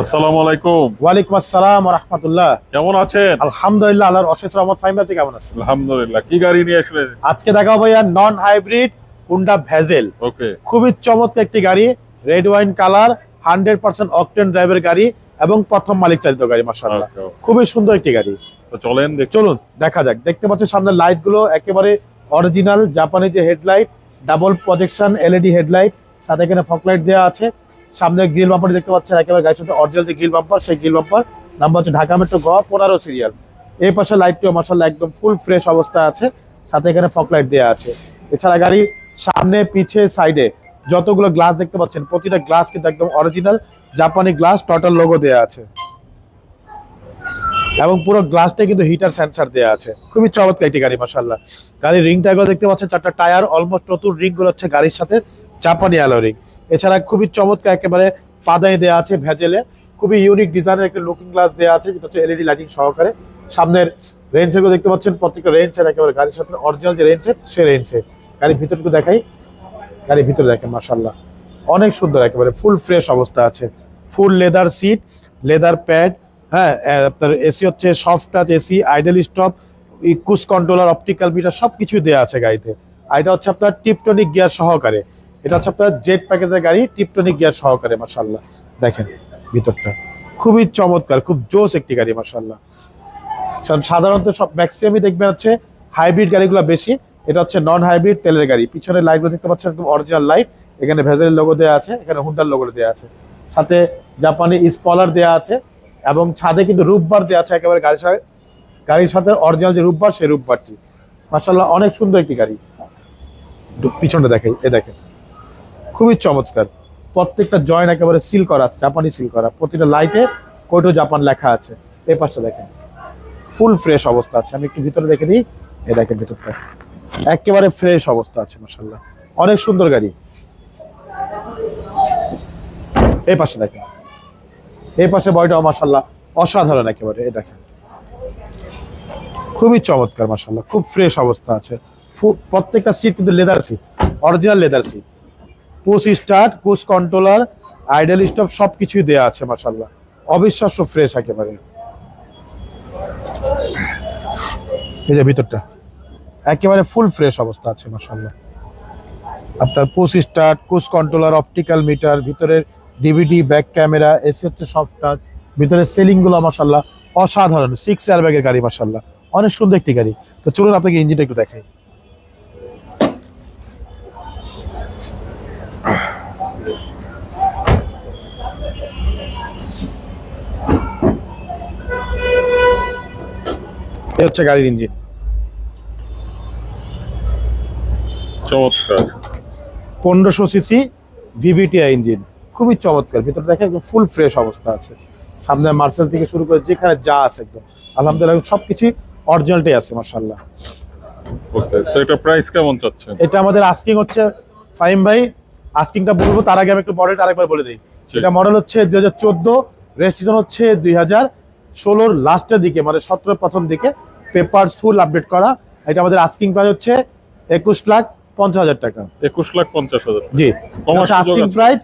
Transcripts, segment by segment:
আসসালামু আলাইকুম। ওয়ালাইকুম আসসালাম রহমতুল্লাহ। কেমন আছেন? আলহামদুলিল্লাহ আল্লাহর অশেষ রহমত ফাইম আপনি কেমন আছেন? আলহামদুলিল্লাহ। কি গাড়ি নিয়ে আসলেন? আজকে দেখাবো ভাইয়া non hybrid Honda Vezel okay খুবই চমৎকার একটি গাড়ি red wine colour hundred percent octane ড্রাইভের গাড়ি এবং প্রথম মালিক চালিত গাড়ি মাসাল্লাহ খুবই সুন্দর একটি গাড়ি। তো চলেন দেখ। চলুন দেখা যাক। দেখতে পাচ্ছেন সামনে লাইটগুলো একেবারে অরিজিনাল জাপানি যে headlight double projection LED headlight সাথে এখানে ফকলাইট দেওয়া আছে। সামনে গ্রিল বাম্পার দেখতে পাচ্ছেন, একেবারে গাড়ির সাথে অরিজিনাল যে গ্রিল বাম্পার, সেই গ্রিল বাম্পার। নাম্বার হচ্ছে ঢাকা মেট্রো গ পনেরো সিরিয়াল। এই পাশে লাইটটিও মাসাল্লাহ একদম ফুল ফ্রেশ অবস্থা আছে। সাথে এখানে ফক লাইট দেওয়া আছে। এছাড়া গাড়ি সামনে, পিছে সাইডে যতগুলো গ্লাস দেখতে পাচ্ছেন, প্রতিটা গ্লাস কিন্তু একদম অরিজিনাল জাপানি গ্লাস টোটাল লোগো দেওয়া আছে। এবং পুরো গ্লাসটা কিন্তু হিটার সেন্সার দেওয়া আছে। খুবই চমৎকার একটি গাড়ি মাসাল্লাহ গাড়ির রিং দেখতে পাচ্ছেন, চারটা টায়ার অলমোস্ট নতুন রিংগুলো হচ্ছে গাড়ির সাথে জাপানি অ্যালো রিং এছাড়া খুবই চমৎকার একেবারে পাদায় দেওয়া আছে ভেজেলে। খুবই ইউনিক ডিজাইনের একটা লুকিং গ্লাস দেওয়া আছে, যেটা হচ্ছে এলইডি লাইটিং সহকারে। সামনের রেঞ্জ দেখতে পাচ্ছেন, প্রত্যেকটা রেঞ্জ রেঞ্জের একেবারে গাড়ির সাথে অরিজিনাল যে রেঞ্জ সে রেঞ্জে গাড়ির ভিতরটুকু দেখাই, গাড়ির ভিতরে দেখেন মাসাল্লাহ অনেক সুন্দর একেবারে ফুল ফ্রেশ অবস্থা আছে। Full leather seat leather pad হ্যাঁ আপনার এসি হচ্ছে soft touch AC idle stop ইকুস controller optical meter সব কিছু দেওয়া আছে গাড়িতে। আর এটা হচ্ছে আপনার টিপটনিক গিয়ার সহকারে। এটা হচ্ছে আপনার জেট প্যাকেজের গাড়ি, টিপটনিক গিয়ার সহকারে মাসাল্লাহ দেখেন ভিতরটা। খুবই চমৎকার, খুব জোস একটি গাড়ি মাসাল্লাহ সাধারণত সব ম্যাক্সিমামই দেখবেন হচ্ছে হাইব্রিড গাড়িগুলো বেশি। এটা হচ্ছে নন হাইব্রিড তেলের গাড়ি। পিছনের লাইটগুলো দেখতে পাচ্ছেন একদম অরিজিনাল লাইট এখানে ভেজেলের লোগো দেওয়া আছে, এখানে হুন্ডার লোগো দেওয়া আছে। সাথে জাপানি স্পলার দেওয়া আছে এবং ছাদে কিন্তু রূপবার দেওয়া আছে একেবারে গাড়ির সাথে। গাড়ির সাথে অরিজিনাল যে রূপবার সেই রূপবারটি মাসাল্লাহ অনেক সুন্দর একটি গাড়ি। পিছনটা দেখে এ দেখেন। খুবই চমৎকার। প্রত্যেকটা জয়েন্ট একেবারে সিল করা আছে জাপানি সিল করা। প্রতিটা লাইটে কোটো জাপান লেখা আছে। এই পাশটা দেখেন। ফুল ফ্রেশ অবস্থা আছে। আমি একটু ভিতরে দেখে দিই। এ দেখেন ভিতরটা। একেবারে ফ্রেশ অবস্থা আছে মাসাল্লাহ অনেক সুন্দর গাড়ি। এই পাশে দেখেন। এই পাশে বয়টা মাসাল্লাহ অসাধারণ একেবারে। এই দেখেন। খুবই চমৎকার মাসাল্লাহ খুব ফ্রেশ অবস্থা আছে। প্রত্যেকটা সিট কিন্তু leather seat original leather seat push start push controller, idle stop সব কিছুই দেওয়া আছে মাসাল্লাহ অবিশ্বাস্য ফ্রেশ একেবারে। এই যে ভিতরটা, একেবারে ফুল ফ্রেশ অবস্থা আছে মাসাল্লাহ আপনার পুশ স্টার্ট কুস কন্ট্রোলার, অপটিক্যাল মিটার, ভিতরের ডিভিডি, ব্যাক ক্যামেরা, এসি হচ্ছে সফট সফটওয়্যার ভিতরের সেলিংগুলো মাসাল্লাহ অসাধারণ। সিক্স এয়ার ব্যাগের গাড়ি মাসাল্লাহ অনেক সুন্দর একটি গাড়ি। তো চলুন আপনাকে ইঞ্জিনটা একটু দেখাই। এই হচ্ছে গাড়ির ইঞ্জিন। চমৎকার। পনেরোশো সিসি ভিভিটিআই ইঞ্জিন। খুবই চমৎকার। ভিতরে দেখে একদম ফুল ফ্রেশ অবস্থা আছে। সামনে মার্সেল থেকে শুরু করে যেখানে যা আছে একদম। আলহামদুলিল্লাহ সব কিছুই অরিজিনালটাই আছে মার্শাল্লাহ ওকে তো এটা প্রাইস কেমন চাচ্ছেন? এটা আমাদের আস্কিং হচ্ছে ফাইম ভাই। আস্কিংটা বলব তার আগে আমি একটু মডেলটা আরেকবার বলে দিই। এটা মডেল হচ্ছে দুই হাজার চোদ্দ রেজিস্ট্রেশন হচ্ছে দুই হাজার ষোলোর লাস্টের দিকে মানে সতেরো প্রথম দিকে। পেপারস ফুল আপডেট করা। এটা আমাদের আস্কিং প্রাইস হচ্ছে একুশ লাখ পঞ্চাশ হাজার টাকা। একুশ লাখ পঞ্চাশ হাজার জি। আস্কিং প্রাইস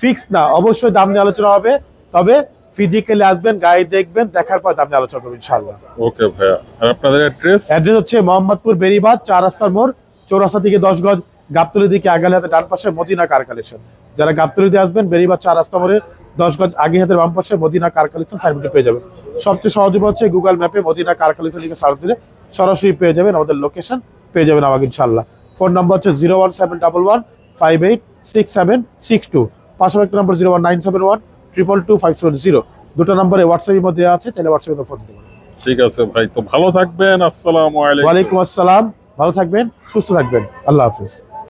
ফিক্স না অবশ্যই দাম নিয়ে আলোচনা হবে। তবে ফিজিক্যালি আসবেন গাড়ি দেখবেন দেখার পর দাম নিয়ে আলোচনা করবেন ইনশাআল্লাহ। ওকে ভাইয়া। আর আপনাদের অ্যাড্রেস অ্যাড্রেস হচ্ছে মোহাম্মদপুর বেরিবাদ চার রাস্তার মোড় চৌরাস্তা থেকে দশ গজ গাবতলি দিকে আগালে হাতে ডান পাশে মদিনা কার কালেকশন যারা গাবতলি দিয়ে আসবেন বেরিবাদ চার রাস্তা মোড়ে দশ গজ আগে হাতের বাম পাশে মদিনা কার কালেকশন পেয়ে যাবেন। সবচেয়ে সহজ উপায় হচ্ছে গুগল ম্যাপে মদিনা কার কালেকশন লিখে সার্চ দিলে সরাসরি পেয়ে যাবেন আমাদের লোকেশন পেয়ে যাবেন আমাকে ইনশাল্লাহ ফোন নাম্বার হচ্ছে zero one seven double one five eight six seven six two পাশাপাশি একটা number zero one nine seven one triple two five seven zero দুটো নম্বরে হোয়াটসঅ্যাপের মধ্যে আছে তাহলে হোয়াটসঅ্যাপে ফোন দিতে পারেন। ঠিক আছে ভাই তো ভালো থাকবেন আসসালামু আলাইকুম। ওয়ালাইকুম আসসালাম ভালো থাকবেন সুস্থ থাকবেন আল্লাহ হাফিজ।